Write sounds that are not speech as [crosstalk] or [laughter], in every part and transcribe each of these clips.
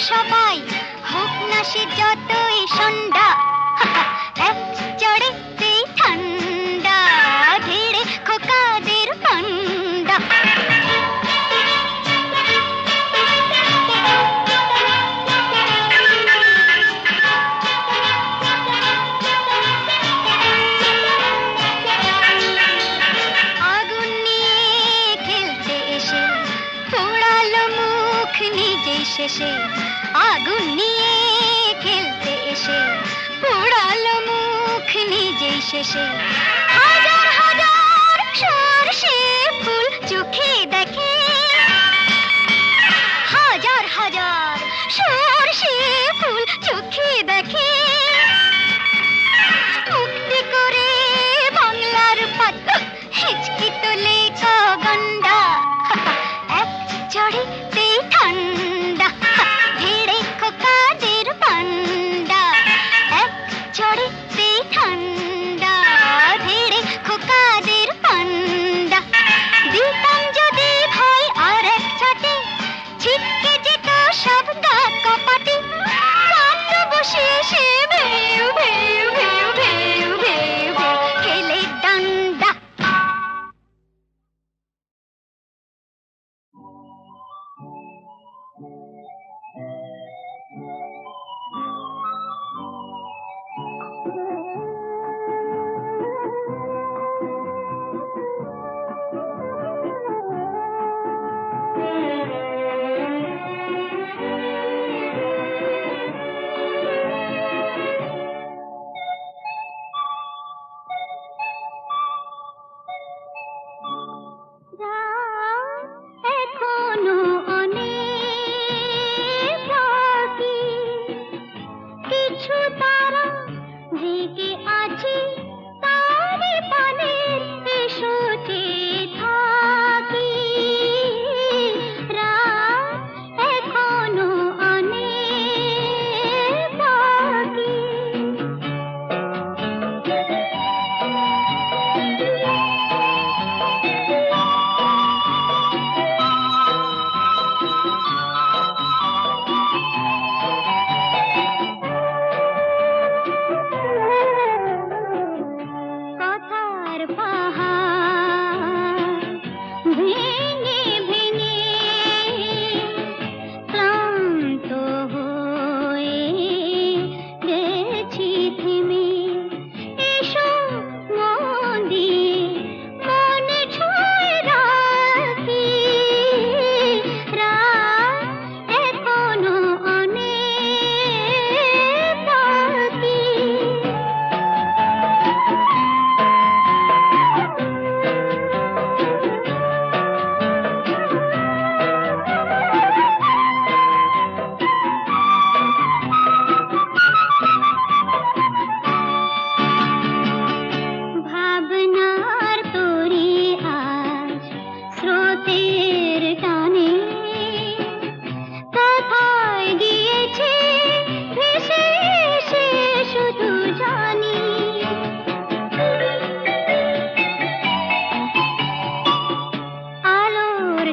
সবাই হোক না সে যতই সন্ধ্যা। [laughs] এক চড়ে শেষে। হাজার হাজার সর্ষে ফুল চোখে দেখে।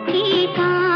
की था।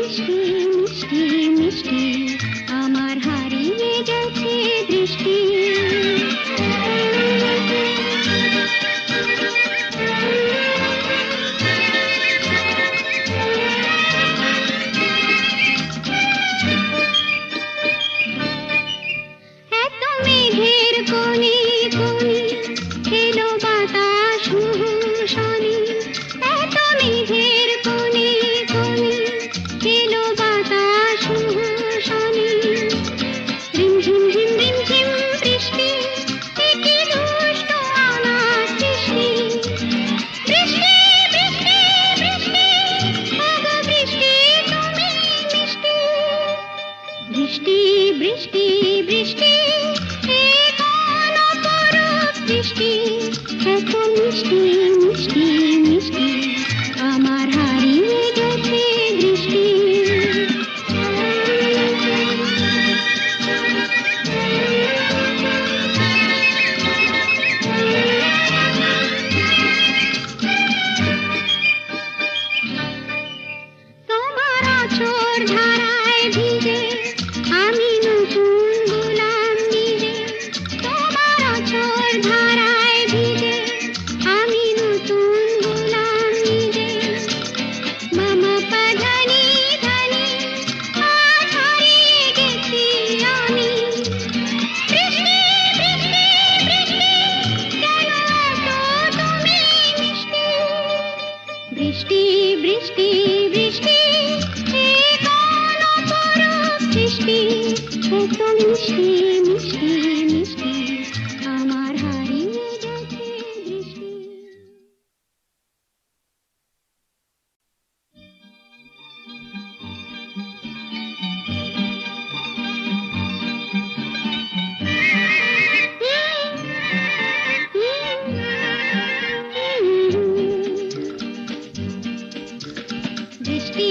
মিষ্টি মিষ্টি মিষ্টি আমার হারিয়ে গেছে দৃষ্টি। जिसकी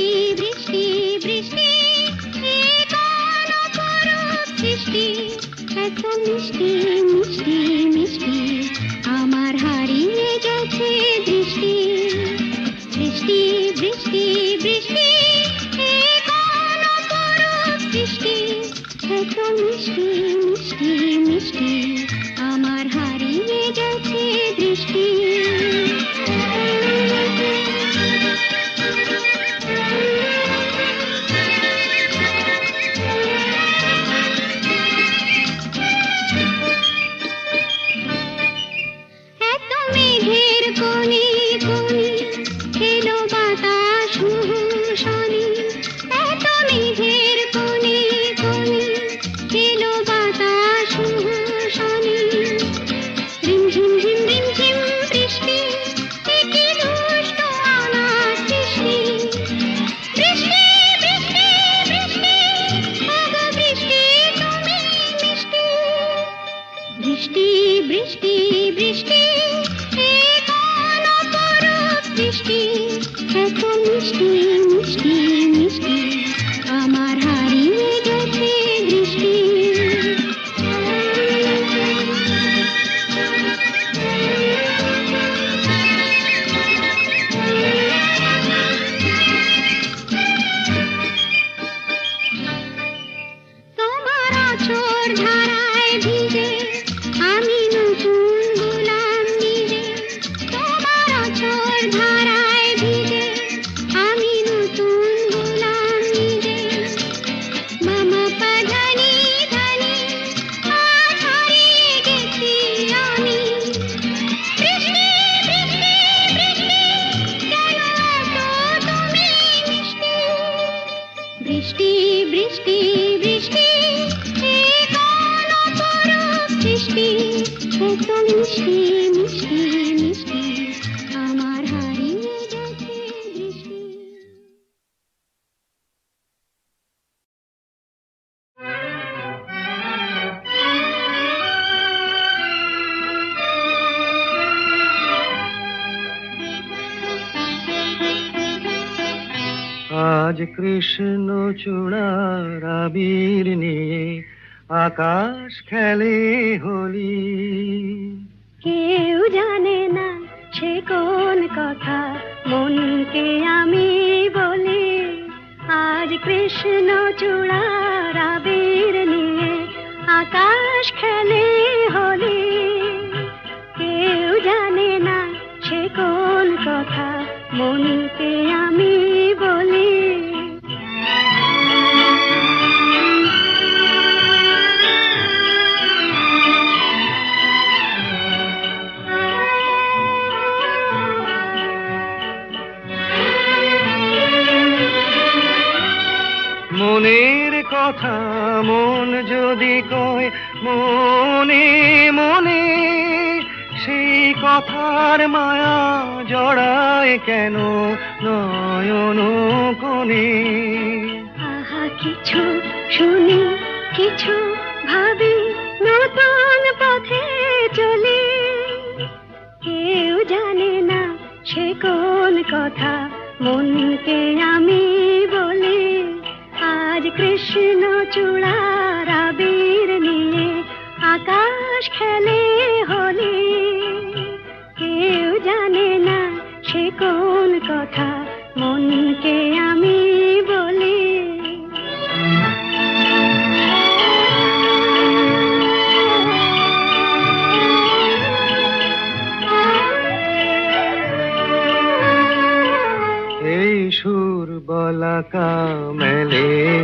কৃষ্ণ চূড়ার আবির নিয়ে আকাশ খেলে হোলি। কেউ জানে না সে কোন কথা, মনকে আমি বলি। আজ কৃষ্ণ চূড়ার আবির নিয়ে আকাশ খেলে হলি। কেউ জানে না সে কোন কথা, মনকে আমি কথা মন যদি কয়, মনে মনে সেই কথার মায়া জড়ায় কেন নয়ন আহা, কিছু শুনি, কিছু ভাবি, নতুন পথে চলি। কেউ জানে না সে কোন কথা, মনকে আমি কৃষ্ণ চূড়ার আবির নিয়ে আকাশ খেলে হলি। কেউ জানে না সে কোন কথা, মনকে আমি বলি। এই সুর বলাকা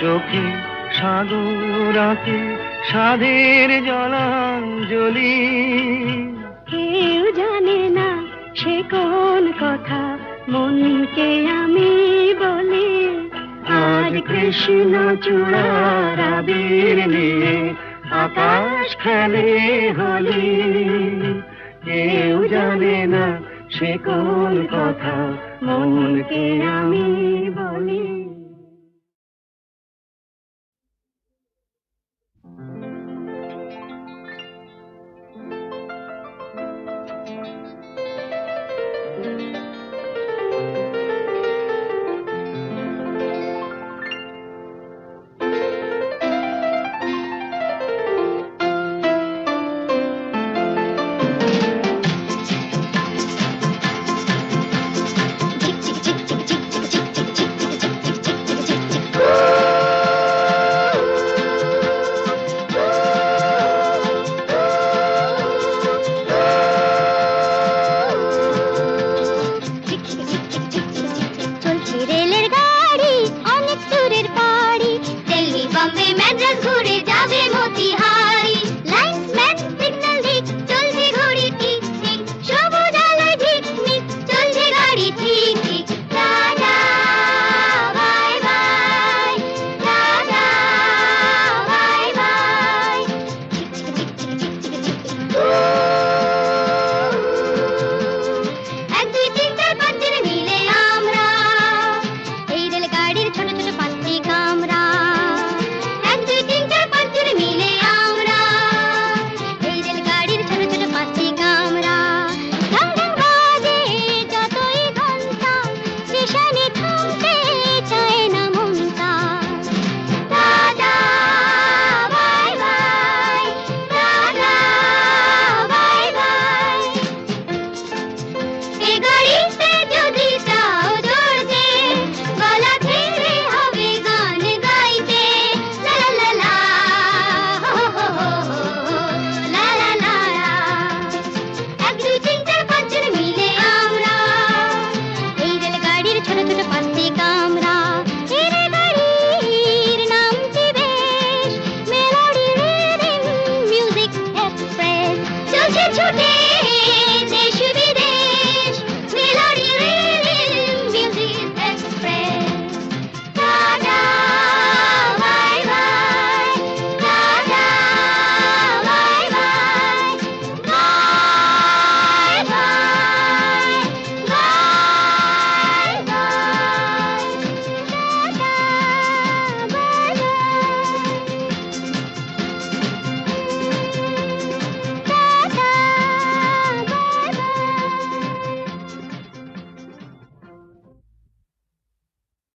চোখে সাগরাতে সাধের জলাঞ্জলি। কেউ জানে না সে কোন কথা, মনকে আমি বলি, আজ কৃষ্ণ চূড়ার নিয়ে আকাশ খেলে হলি। কেউ জানে না সে কোন কথা, মনকে আমি বলি।